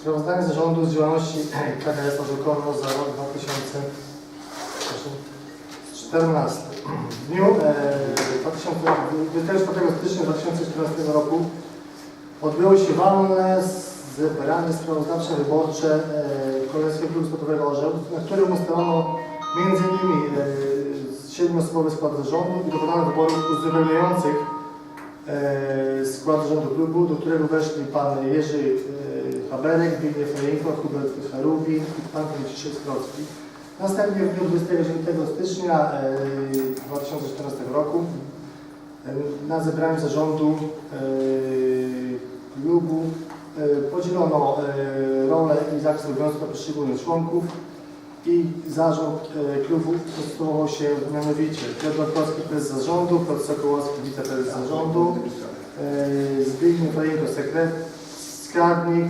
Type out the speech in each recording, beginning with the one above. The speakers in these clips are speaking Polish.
Sprawozdanie zarządu z działalności KKS Ożokorno za rok 2014. W dniu e, 2000 24 stycznia 2014 roku odbyło się walne zebranie sprawozdawcze wyborcze e, Królewskiego Klubu Sportowego Orzeł, na którym ustalono m.in. E, siedmioosobowy skład zarządu i dokonano wyborów uzupełniających skład zarządu klubu, do którego weszli pan Jerzy e, Haberek, Zbigniew Fejnko, Hubert Harubin i pan Franciszek Skrocki. Następnie w dniu 29 stycznia e, 2014 roku e, na zebraniu zarządu e, klubu e, podzielono e, rolę i zakres obowiązków poszczególnych członków i zarząd e, klubu postulował się mianowicie Piotr Bartkowski, prezes zarządu, Piotr Sokołowski, wiceprezes zarządu, e, Zbigniew sekret, skarbnik,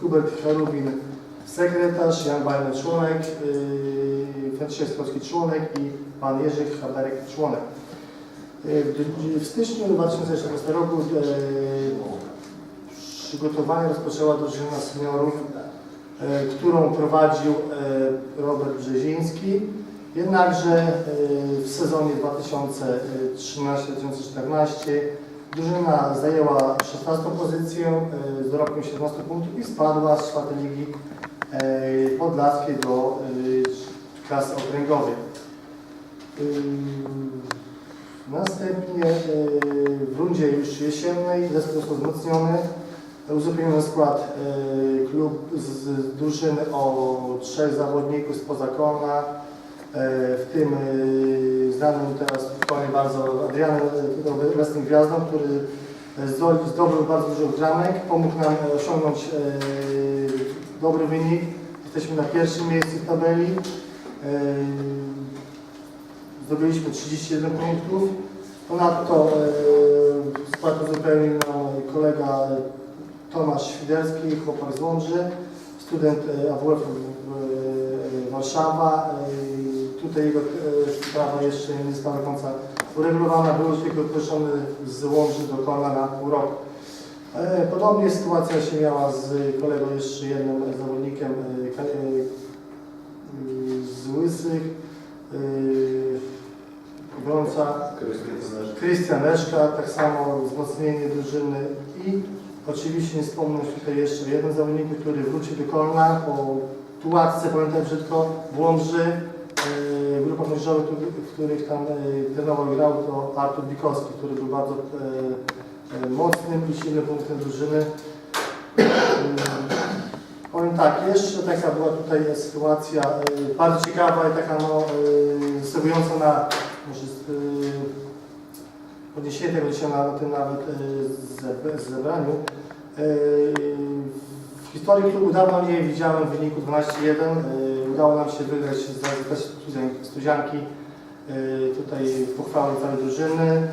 Hubert Charubin, sekretarz, Jan Bajner, członek, yy, Franciszek Skowski, członek i pan Jerzy Haberek, członek. W- styczniu 2014 roku przygotowanie rozpoczęła drużyna seniorów, którą prowadził yy, Robert Brzeziński. Jednakże yy, w sezonie 2013-2014 drużyna zajęła 16 pozycję z dorobkiem 17 punktów i spadła z czwartej ligi e, podlaskie do e, klas okręgowej. Następnie e, w rundzie już jesiennej zespół został wzmocniony. Uzupełniono skład e, klub z z o trzech zawodników spoza Kolna, e, w tym e, znanym teraz aktualnie bardzo Adrianem e, Wrestling Gwiazdą, który zdo- zdobył bardzo dużo bramek, pomógł nam osiągnąć dobry wynik. Jesteśmy na pierwszym miejscu w tabeli. Zdobyliśmy 31 punktów. Ponadto skład uzupełnił nam kolega Tomasz Świderski, chłopak z Łomży, student e, AWF e, Warszawa. E, Tutaj jego sprawa jeszcze nie została do końca uregulowana. Był tylko proszony z Łomży do Kolna na pół roku. Podobnie sytuacja się miała z kolegą jeszcze jednym zawodnikiem z Łysych, obrońca Krystian Leszka, tak samo wzmocnienie drużyny i oczywiście nie wspomnę tutaj jeszcze o jednym zawodniku, który wrócił do Kolna po tułacce, pamiętam brzydko, w Łomży, w grupach młodzieżowych, w których tam e, trenował i grał, to Artur Bikowski, który był bardzo e, mocnym i silnym punktem drużyny. Powiem tak, jeszcze taka była tutaj sytuacja bardzo ciekawa i taka no, na może podniesienie tego dzisiaj na, tym nawet e, ze- zebraniu. E, W historii klubu dawno nie widziałem wyniku 12-1. E, Udało nam się wygrać z studzianki. Tutaj pochwały całej drużyny.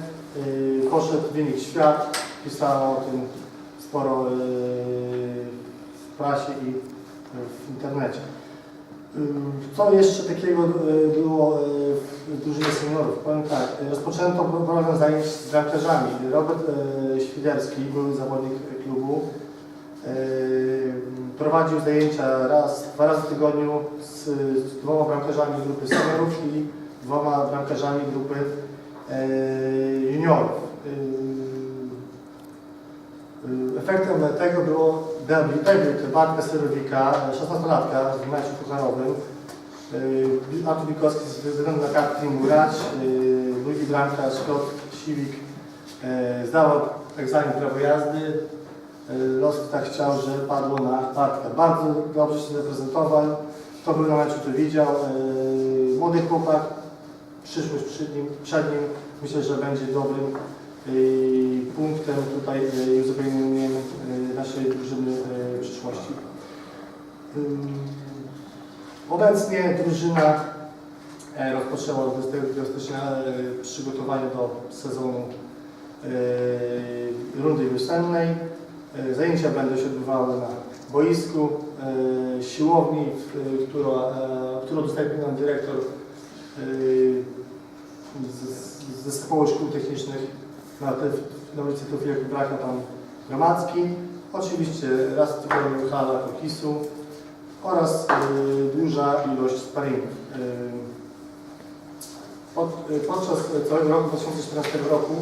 Poszedł wynik w świat. Pisało o tym sporo w prasie i w internecie. Ym, Co jeszcze takiego y, było y, w drużynie seniorów? Powiem tak, y, rozpoczęto program zajęć z bramkarzami. Robert y, Świderski, były zawodnik klubu, y, prowadził zajęcia raz, dwa razy w tygodniu z, z dwoma bramkarzami grupy seniorów i dwoma bramkarzami grupy y, juniorów. Y, y, Efektem tego było debiut, debiut Bartka Serowika, 16-latka w meczu pucharowym. Yy, Artur Bikowski ze względu na mógł grać. Yy, Drugi bramkarz Piotr Siwik yy, zdawał egzamin prawo jazdy. Los tak chciał, że padło na Bartka. Bardzo dobrze się zaprezentował. Kto był na meczu, to widział. Młody chłopak, przyszłość przed nim, przed nim. Myślę, że będzie dobrym punktem tutaj yy, uzupełnieniem yy, naszej drużyny yy, przyszłości. Obecnie drużyna e, rozpoczęła 22 stycznia e, przygotowanie do sezonu e, rundy wiosennej. Zajęcia będą się odbywały na boisku siłowni, e, którą udostępnił nam dyrektor z- Zespołu Szkół Technicznych na, te, na ulicy Teofila Kubraka, pan Gromadzki. Oczywiście raz tygodniu hala kokisu oraz y, duża ilość sparingów. Y, pod, y, podczas całego roku 2014 roku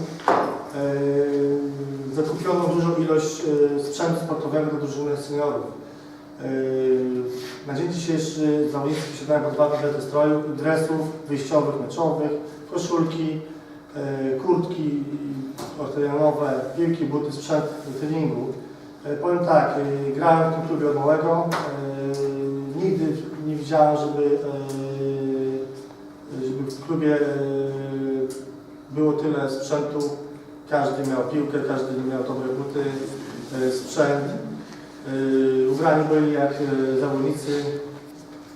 y, zakupiono dużą ilość y, sprzętu sportowego do drużyny seniorów. Y, na dzień dzisiejszy zawodnicy posiadają po dwa komplety strojów, dresów wyjściowych, meczowych, koszulki, kurtki ortodionowe, wielkie buty, sprzęt do treningu. Y, Powiem tak, y, grałem w tym klubie od małego. Nigdy nie widziałem, żeby, żeby w klubie było tyle sprzętu. Każdy miał piłkę, każdy miał dobre buty, sprzęt. Ubrani byli jak zawodnicy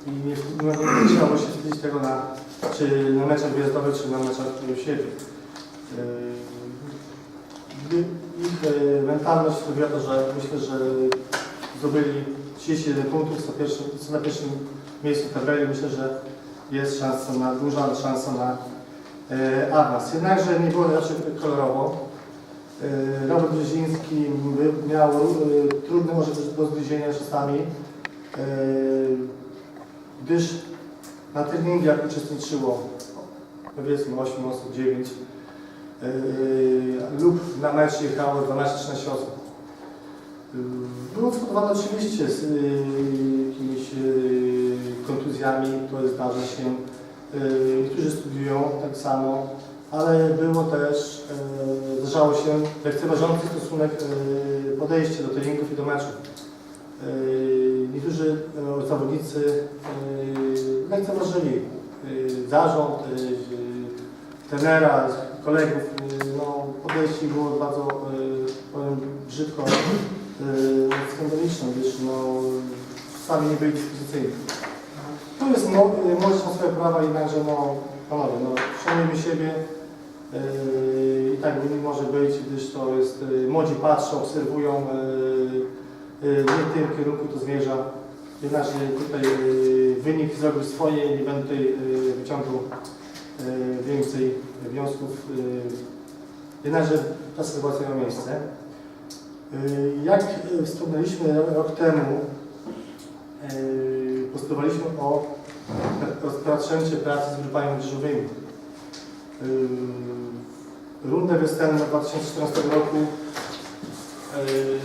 i nie, nie chciało się wstydzić tego na, czy na meczach wyjazdowych, czy na meczach u siebie. Y, Ich y, mentalność sprawiła to, że myślę, że zdobyli 31 punktów, co, pierwszy, co na pierwszym miejscu tabeli. Myślę, że jest szansa na, duża szansa na y, awans. Jednakże nie było raczej kolorowo. Y, Robert Brzeziński miał y, trudny może do zgryzienia czasami, y, gdyż na treningach uczestniczyło powiedzmy 8 osób, 9 y, lub na mecz jechało 12-13 osób. Y, Było spowodowane oczywiście z y, jakimiś y, kontuzjami, to zdarza się. Y, Niektórzy studiują tak samo, ale było też, e, zdarzało się lekceważący stosunek e, podejście do treningów i do meczów. E, niektórzy e, zawodnicy e, lekceważyli zarząd, e, trenera, kolegów. E, no, podejście było bardzo, powiem brzydko, skandaliczne, gdyż no, sami nie byli dyspozycyjni. To jest mo- młodzież swoje prawa, jednakże no, panowie, no, szanujmy siebie. I tak nie może być, gdyż to jest, młodzi patrzą, obserwują, nie w tym kierunku to zmierza. Jednakże tutaj wynik zrobił swoje, nie będę tutaj yy, wyciągał yy, więcej wniosków. Yy, jednakże ta sytuacja ma miejsce. Jak wspomnieliśmy rok temu, postulowaliśmy o rozpoczęcie pracy z grupami młodzieżowymi. Rundę wiosenną 2014 roku yy,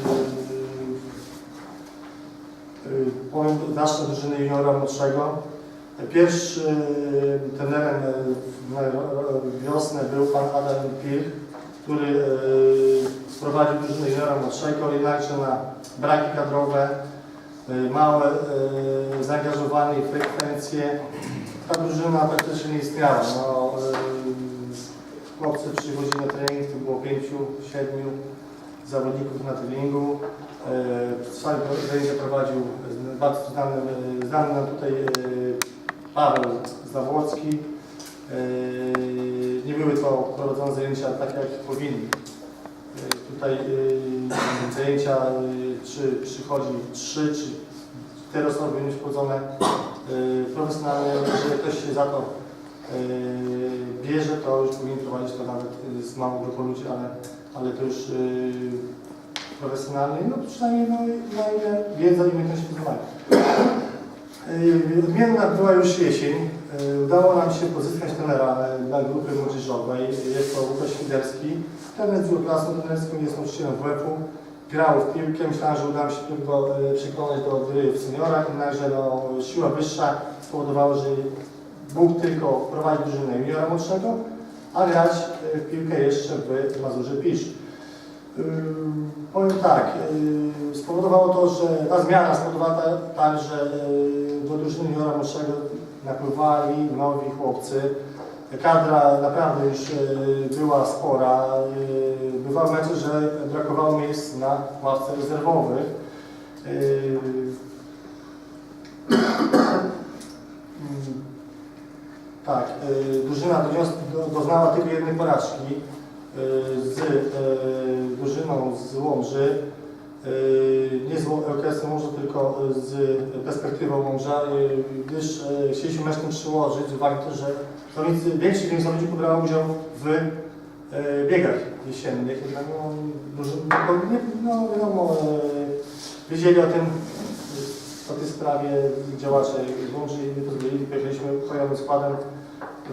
zacznę drużyny juniora młodszego. Pierwszy trenerem na wiosnę był pan Adam Pilch, który yy, sprowadził drużynę juniora młodszego, jednakże na braki kadrowe, yy, małe zaangażowanie i frekwencje ta drużyna praktycznie nie istniała. No, chłopcy przywozili na trening, to było pięciu, siedmiu zawodników na treningu. Yy, Cały trening prowadził bardzo znany, yy, znany nam tutaj yy, Paweł Zawłocki. Nie były to prowadzone zajęcia tak, jak powinny. Tutaj zajęcia, czy przychodzi trzy, czy cztery osoby powinny być prowadzone profesjonalnie, jeżeli ktoś się za to bierze, to już powinien prowadzić to nawet z małą grupą ludzi, ale, ale to już profesjonalnie, no przynajmniej no, na ile wiedza i umiejętności poznawania. Yy, Odmienna była już jesień. Yy, Udało nam się pozyskać trenera yy, dla grupy młodzieżowej. Jest to Łukasz Świderski. Trener z klasą trenerską jest nauczycielem WF-u. Grał w piłkę, myślałem, że uda mi się e, przekonać do gry w seniorach, jednakże no, siła wyższa spowodowała, że mógł tylko prowadzić drużynę juniora młodszego, a grać e, w piłkę jeszcze w Mazurze Pisz. Yy, powiem tak, yy, spowodowało to, że ta zmiana spowodowała ta- tak, że yy, do drużyny juniora młodszego napływali nowi chłopcy. Kadra naprawdę już była spora. Bywały mecze, że brakowało miejsc na ławce rezerwowych. Tak, drużyna doznała tylko jednej porażki z yy, drużyną z Łomży. Yy, Nie z LKS Łomży, tylko z perspektywą Łomża, gdyż chcieliśmy mecz ten przyłożyć z uwagi to, że zawodnicy, większość zawodników brała udział w biegach jesiennych. Jednak no, nie, no wiadomo, wiedzieli o tym, o tej sprawie działacze włączy i nie pozwolili, pojechaliśmy pojawnym składem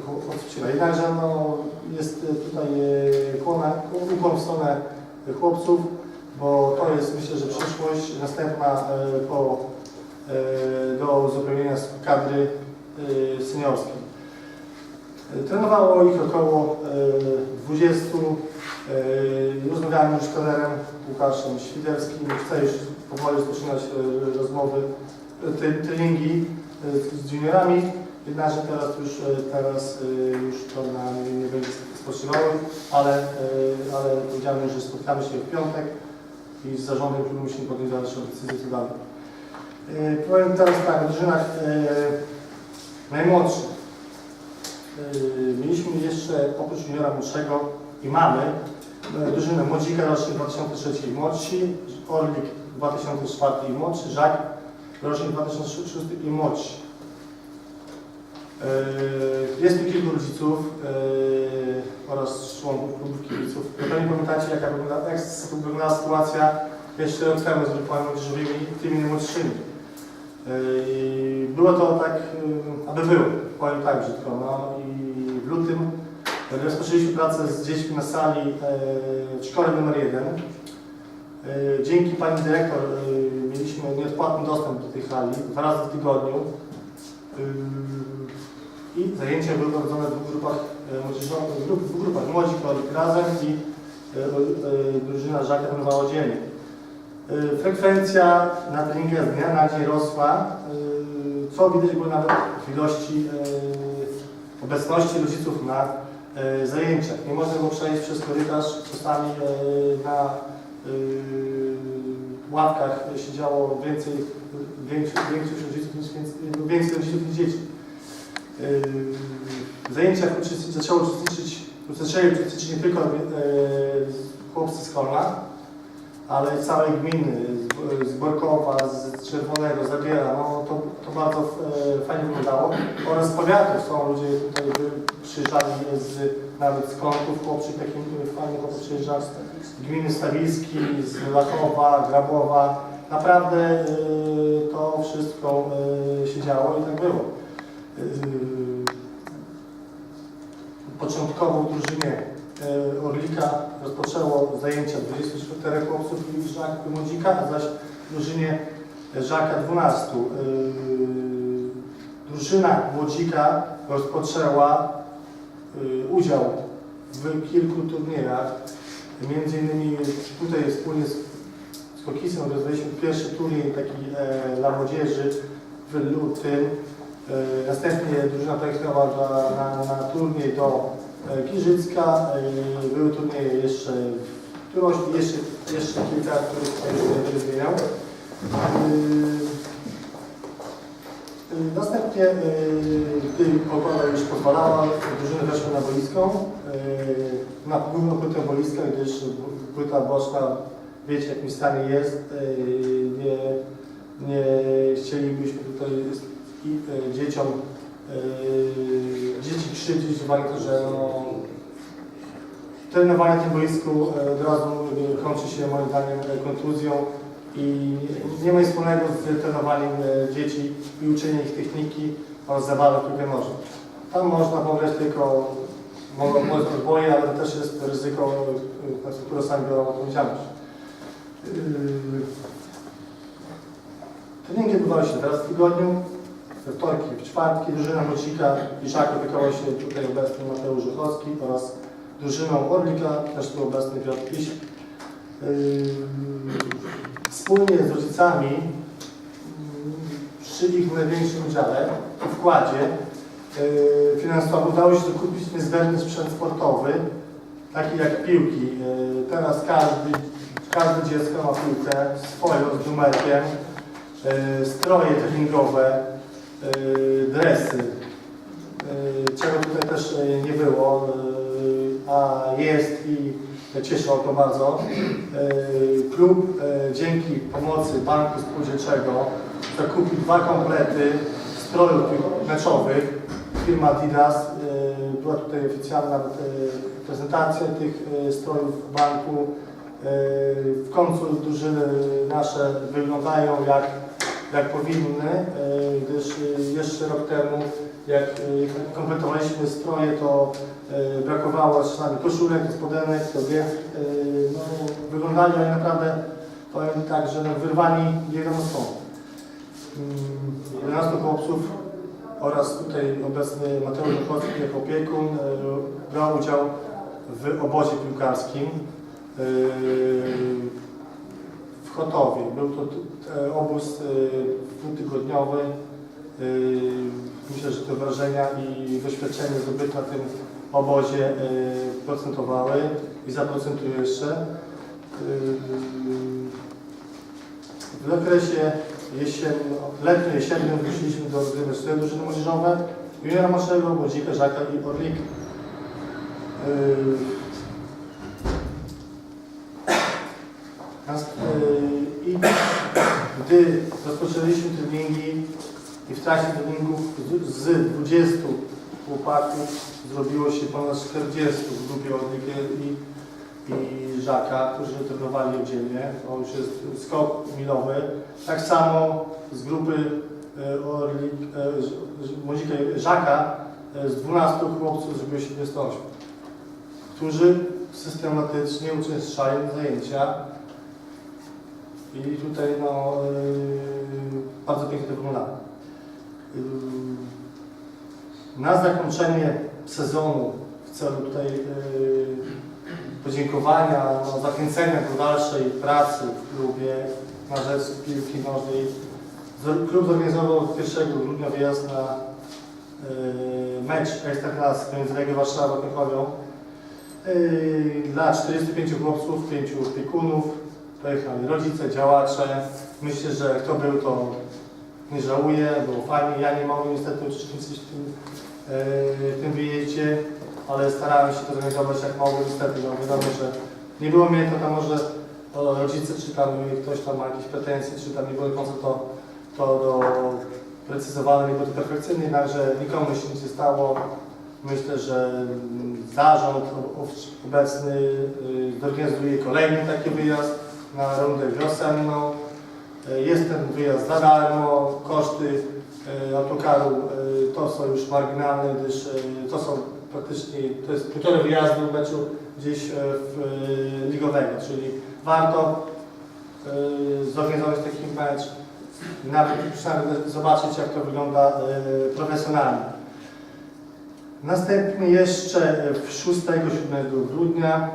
chłopców się. Jednakże no, jest tutaj e, kłona, ukłon w stronę chłopców, bo to jest myślę, że przyszłość następna e, po, e, do uzupełnienia kadry seniorskiej. Trenowało ich około e, 20. E, Rozmawiałem już z trenerem Łukaszem Świderskim. Chcę już powoli rozpoczynać rozmowy, treningi z juniorami. Jednakże teraz już, e, teraz e, już to na mnie nie będzie spoczywały, ale, e, ale powiedziałem, że spotkamy się w piątek i z zarządem klubu musimy podjąć dalszą decyzję co dalej. Powiem teraz tak, o drużynach najmłodszych. Mieliśmy jeszcze oprócz juniora młodszego i mamy drużynę Młodzika rocznik 2003 i młodsi, Orlik 2004 i młodszy, Żak rocznik 2006 i młodsi. Yy, Jest kilku rodziców yy, oraz członków klubów kibiców. Pewno pamiętacie jaka jak wyglądała sytuacja jeszcze rok temu z grupami młodzieżowymi i tymi najmłodszymi. Yy, Było to tak, aby było, powiem tak brzydko. No i w lutym rozpoczęliśmy pracę z dziećmi na sali w szkole numer 1. Yy, Dzięki pani dyrektor mieliśmy nieodpłatny dostęp do tej hali dwa razy w tygodniu. Yy, I zajęcia były prowadzone w dwóch grupach yy, młodzieżowych, w dwóch- grupach młodzi Klorik razem i yy, yy, drużyna Żaka trenowała dziennie. Frekwencja na treningach z dnia na dzień rosła, co widać było nawet w ilości obecności rodziców na zajęciach. Nie można było przejść przez korytarz, czasami na ławkach siedziało więcej, więcej, większość rodziców niż więcej, więcej rodziców niż dzieci. W zajęciach uczestniczy- zaczęło uczestniczyć, zaczęli uczestniczyć nie tylko y, chłopcy z Kolna, ale całej gminy, z- z Borkowa, z Czerwonego, no to, bardzo e, fajnie wyglądało. Oraz z powiatów są ludzie tutaj przyjeżdżali z, nawet z Kątów, chłopczyk takim fajnie chłopak przyjeżdżał z gminy Stawiski, z Lachowa, Grabowa. Naprawdę e, to wszystko e, się działo i tak było. Początkowo w drużynie Orlika rozpoczęło zajęcia 24 chłopców i Żak Młodzika, a zaś w drużynie Żaka 12. Yy, Drużyna Młodzika rozpoczęła yy, udział w kilku turniejach. Między innymi tutaj wspólnie z, z Kokisem rozwiązaliśmy pierwszy turniej taki e, dla młodzieży w lutym. E, następnie drużyna pojechała na, na turniej do e, Giżycka. Były turnieje jeszcze w jeszcze, jeszcze kilka, których tutaj nie yy, Następnie, yy, gdy pogoda już pozwalała, drużyny weszły na boisko, yy, na główną płytę boiska, gdyż płyta boczna, wiecie jakim stanie jest, yy, nie, nie chcielibyśmy tutaj yy, dzieciom, yy, dzieci krzywdzić, uwagi to, że no, trenowanie na tym boisku od razu kończy się moim zdaniem kontuzją i nie ma nic wspólnego z trenowaniem e, dzieci i uczeniem ich techniki oraz zabawy w piłkę nożną. Tam można pograć tylko mogą mogą odboje, ale to też jest ryzyko, e, które sami biorą odpowiedzialność. Yy, Treningi odbywały się teraz w tygodniu, we wtorki, w czwartki. Drużyna Mocika i opiekowała się tutaj obecny Mateusz Żuchowski oraz drużyną Orlika, też tu obecny Piotr. Yy, Wspólnie z rodzicami yy, przy ich największym udziale, wkładzie yy, finansowym udało się dokupić niezbędny sprzęt sportowy, taki jak piłki. Yy, Teraz każdy, każde dziecko ma piłkę swoją z numerkiem, yy, stroje treningowe, dresy, czego tutaj też nie było, a jest i cieszę o to bardzo. Yy, Klub yy, dzięki pomocy Banku Spółdzielczego zakupił dwa komplety strojów meczowych. Firma Adidas yy, była tutaj oficjalna, prezentacja tych e, strojów w banku. E, W końcu drużyny nasze wyglądają jak, jak powinny, e, gdyż e, jeszcze rok temu, jak e, kompletowaliśmy stroje, to e, brakowało czasami koszulek, spodenek, to wie, e, no, wyglądali oni naprawdę, powiem tak, że no, wyrwani jedną stąd. Mm, 11 chłopców oraz tutaj obecny Mateusz Duchowski jako opiekun brał udział w obozie piłkarskim w Chotowie. Był to obóz dwutygodniowy. E, Myślę, że te wrażenia i doświadczenie zdobyte na tym obozie e, procentowały i zaprocentują jeszcze. E, W okresie jesienno, letnio-jesiennym wróciliśmy do gry swoje drużyny młodzieżowe, juniora młodszego, młodzika, Żaka i Orlik. Nas- yy, I gdy rozpoczęliśmy treningi i w trakcie treningów z, z 20 chłopaków zrobiło się ponad 40 w grupie Orlik i i Żaka, którzy trenowali oddzielnie. To już jest skok milowy. Tak samo z grupy e, Orlik, e, i Żaka e, z 12 chłopców zrobiło się 28, którzy systematycznie uczęszczają zajęcia. I tutaj no, bardzo pięknie wygląda. E, Na zakończenie sezonu w celu tutaj e, podziękowania, no, zachęcenia do dalszej pracy w klubie na rzecz piłki nożnej. Klub zorganizował 1 grudnia wyjazd na y, mecz Ekstraklasy między Legią Warszawa a Krakowią. Y, dla 45 chłopców, 5 opiekunów, pojechali rodzice, działacze. Myślę, że kto był, to nie żałuje, było fajnie. Ja nie mogłem niestety uczestniczyć w tym, y, w tym wyjeździe ale starałem się to zorganizować jak mogłem. Niestety, no wiadomo, że nie było mnie to tam może o, rodzice, czy tam ktoś tam ma jakieś pretensje, czy tam nie było końca to, to do precyzowane, nie było to perfekcyjne, jednakże nikomu się nic nie stało. Myślę, że mm, zarząd obecny y, zorganizuje kolejny taki wyjazd na rundę wiosenną. Y, Jest ten wyjazd za darmo, koszty autokaru y, to są już marginalne, gdyż to są praktycznie, to jest półtorej wyjazdu meczu gdzieś e, w, e, ligowego, czyli warto e, zorganizować taki mecz, nawet przynajmniej zobaczyć jak to wygląda e, profesjonalnie. Następnie jeszcze w 6-7 grudnia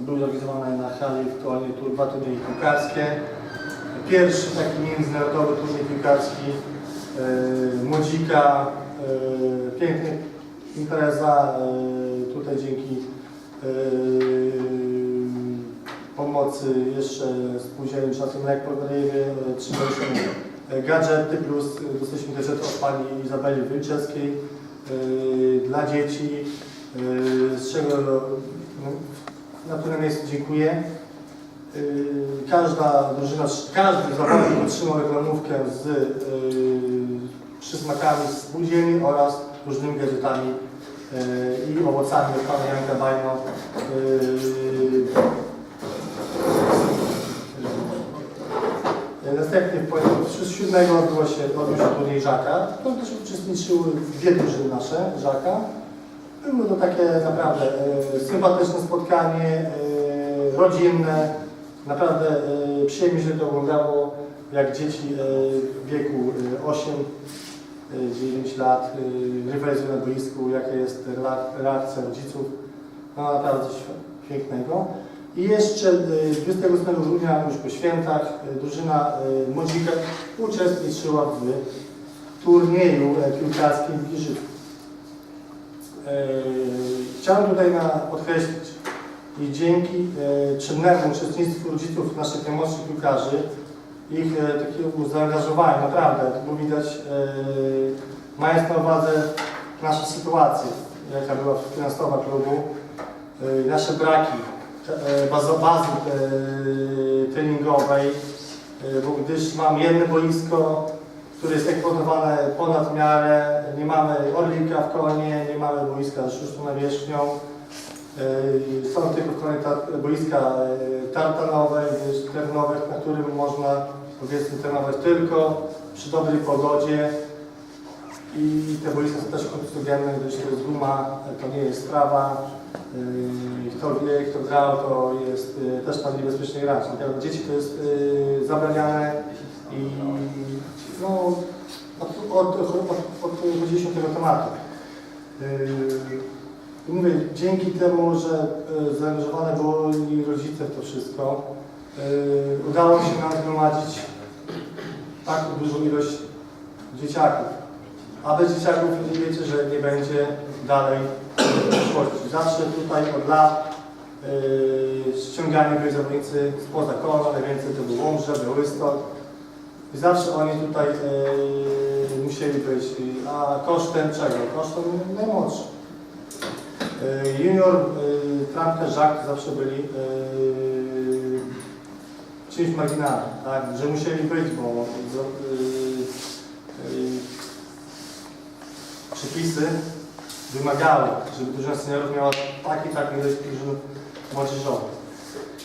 były zorganizowane na hali w Kołanie tu dwa turnieje piłkarskie. Pierwszy taki międzynarodowy turniej piłkarski e, Młodzika, e, piękny impreza e, tutaj dzięki pomocy jeszcze spółdzielni czasem Lek podarujemy trzymaliśmy e, gadżety plus dostaliśmy gadżety od pani Izabeli Wilczewskiej dla dzieci z czego no, na którym miejscu dziękuję. E, Każda drużyna, każdy zawodnik otrzymał reklamówkę z e, przysmakami z spółdzielni oraz różnymi gadżetami e, i owocami od pana Janka Bajno. E, Następnie w poniedziałek 7 odbyło się, odbył się turniej Żaka. To też uczestniczyły dwie drużyny nasze, Żaka. Było to takie naprawdę e, sympatyczne spotkanie, e, rodzinne. Naprawdę e, przyjemnie się to oglądało, jak dzieci e, w wieku e, 8 9 lat, y, rywalizują na boisku, jaka jest reakcja rodziców. No naprawdę coś pięknego. I jeszcze y, 28 grudnia, już po świętach, y, drużyna y, Młodzika uczestniczyła w turnieju e, piłkarskim w Giżycku. E, Chciałem tutaj podkreślić, i dzięki e, czynnemu uczestnictwu rodziców naszych najmłodszych piłkarzy, ich e, takiego zaangażowania, naprawdę, to było widać, e, mając na uwadze naszą sytuację, jaka była finansowa klubu, e, nasze braki, e, bazy e, treningowej, e, bo gdyż mam jedno boisko, które jest eksploatowane ponad miarę, nie mamy orlika w konie, nie mamy boiska z sztuczną nawierzchnią, Są w kolejne tar- boiska yy, tartanowe, terenowe, na którym można powiedzmy trenować tylko przy dobrej pogodzie. I te boiska są też konstruowane, gdyż to jest guma, to nie jest sprawa. Yy, Kto wie, kto grał, to jest yy, też tam niebezpiecznie grać. Dla dzieci to jest yy, zabraniane i no, od, od, od, od, od. Yy, Mówię, dzięki temu, że yy, zaangażowane byli rodzice w to wszystko, yy, udało się nam zgromadzić taką dużą ilość dzieciaków. A bez dzieciaków wiecie, że nie będzie dalej przyszłości. Zawsze tutaj od lat yy, ściągani byli zawodnicy spoza koła, najwięcej to był Łomża, Białystok. I zawsze oni tutaj musieli być. A kosztem czego? Kosztem najmłodszych. Yy, Junior, yy, Trampka, Żak zawsze byli yy, czymś marginalnym, tak? Że musieli być, bo yy, przepisy wymagały, żeby drużyna seniorów miała taki, taki ilość drużyn młodzieżowych.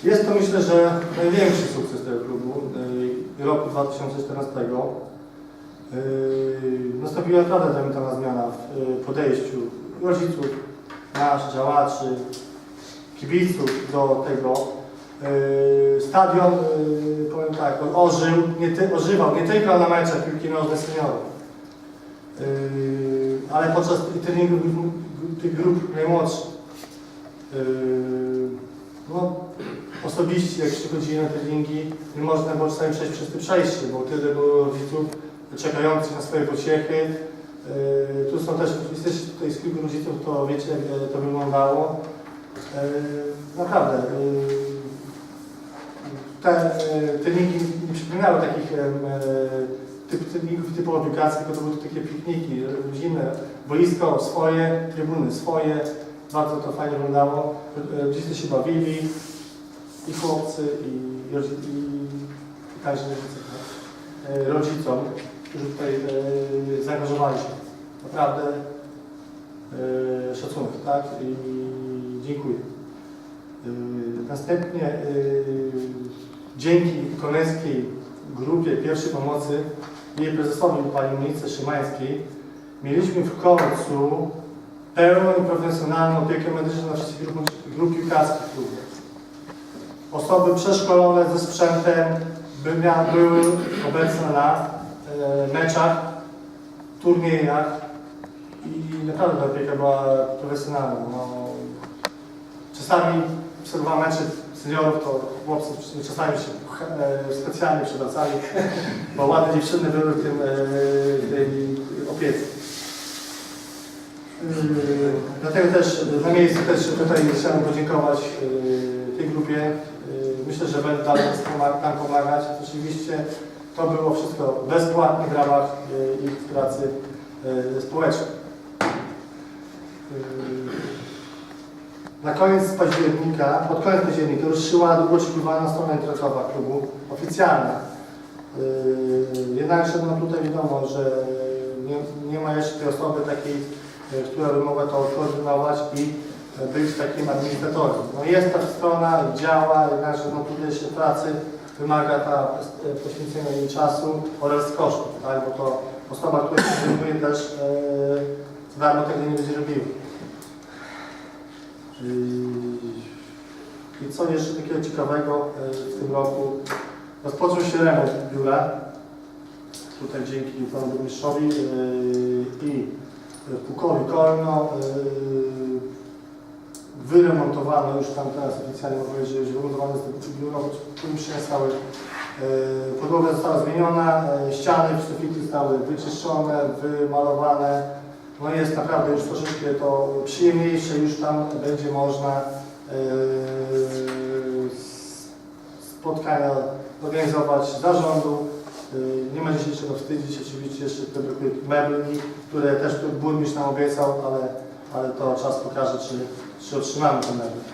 Jest to myślę, że największy sukces tego klubu roku 2014. Yy, Nastąpiła naprawdę diametralna zmiana w podejściu rodziców, nas, działaczy, kibiców do tego. Yy, Stadion, yy, powiem tak, on ożył, nie ty, ożywał nie tylko na meczach piłki nożnej seniorów, yy, ale podczas treningu tych grup najmłodszych. No, osobiście, jak przychodzili na treningi, nie można było czasami przejść przez to przejście, bo tyle było rodziców czekających na swoje pociechy. Yy, tu są też, jesteście tutaj z kilku rodziców, to wiecie, jak to wyglądało. Yy, naprawdę, te treningi nie przypominały takich typ, treningów typowo piłkarskich, tylko to były takie pikniki rodzinne, boisko swoje, trybuny swoje, bardzo to fajnie wyglądało. Rodzice się bawili, i chłopcy, i, rodzi- i, i także tak? Rodzicom, którzy tutaj yy, zaangażowali się. Naprawdę yy, szacunek, tak? I dziękuję. Yy, Następnie dzięki koleżskiej grupie pierwszej pomocy i jej prezesowi pani Monice Szymańskiej mieliśmy w końcu pełną i profesjonalną opiekę medyczną na wszystkich grup, grup piłkarskich w klubie. Osoby przeszkolone ze sprzętem by mia, były obecne na e, meczach, turniejach i naprawdę ta opieka była profesjonalna. No, czasami obserwowałem mecze seniorów, to chłopcy czasami się e, specjalnie przewracali, bo ładne dziewczyny były w tym, e, tej opiece. Dlatego też na miejscu też tutaj chciałem podziękować tej grupie. Myślę, że będę dalej nam pomagać. Oczywiście to było wszystko bezpłatnie w ramach yy, ich pracy yy, społecznej. Yy, Na koniec października, pod koniec października ruszyła długo oczekiwana strona internetowa klubu, oficjalna. Jednakże no tutaj wiadomo, że nie, nie ma jeszcze tej osoby takiej, e, która by mogła to koordynować i e, być takim administratorem. No jest ta strona, działa, jednakże no tutaj jeszcze pracy wymaga ta e, poświęcenia jej czasu oraz kosztów, tak? bo to osoba, która się zajmuje też e, za darmo tego nie będzie robiła. Yy, I co jeszcze takiego ciekawego e, w tym roku? Rozpoczął się remont biura. Tutaj dzięki panu burmistrzowi yy, i Pukowi Kolno yy, wyremontowano już tam teraz oficjalnie mogę powiedzieć, że już wyremontowano jest to biuro, którym yy, podłoga została zmieniona, yy, ściany, sufity zostały wyczyszczone, wymalowane. No jest naprawdę już troszeczkę to przyjemniejsze, już tam będzie można yy, spotkania organizować zarządu. Nie ma się czego wstydzić, oczywiście jeszcze te brakuje mebli, które też burmistrz nam obiecał, ale, ale to czas pokaże, czy, czy otrzymamy te meble.